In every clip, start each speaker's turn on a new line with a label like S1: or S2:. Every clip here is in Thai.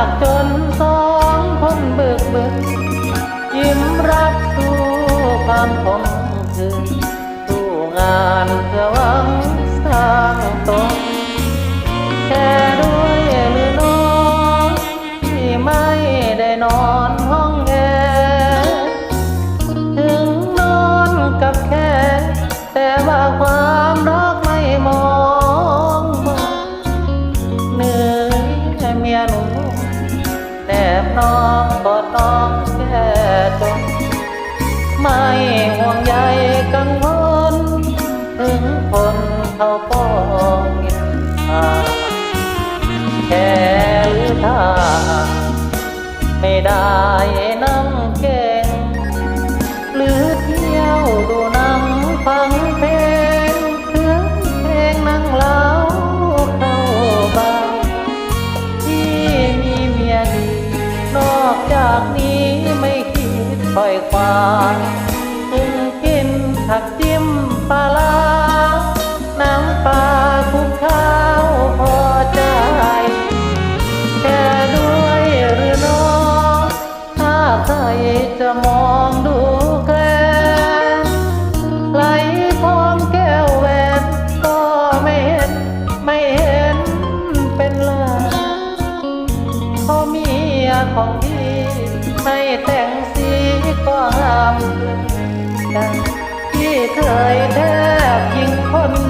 S1: ากจนสองคนเบิกเบิกยิ้มรับสู้ความคงคืนสู้งานเพื่อหวังสร้างตนแค่ด้วยหรือน้องที่ไม่ได้นอน แค่จนไม่ห่วงใยกังวลถึงคนเขาป้องยินทาแค่หรือถ้าไม่ได้นั่งเก่ง หรือเที่ยวดูหนังฟัง ผักจิ้มปลาลาน้ำปลาคุกข้าวพอใจแค่ด้วยหรือน้องถ้าใครจะมองดูแกลไหลทองแก้วแหวนก็ไม่เห็น ไม่เห็นเป็นไรเพราะเมียของพี่ไม่แต่งสีก็งามกัน เคยแทบยิงคน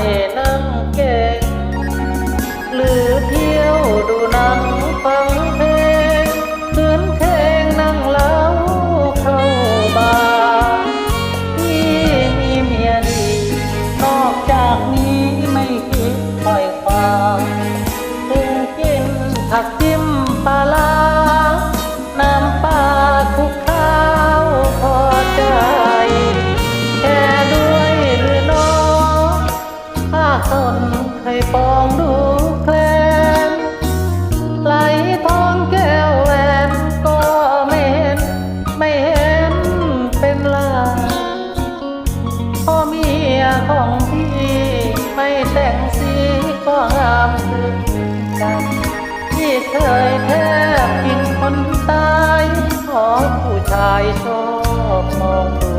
S1: ไที่เคยแทบกินคนตาย ขอผู้ชายชอบมองดู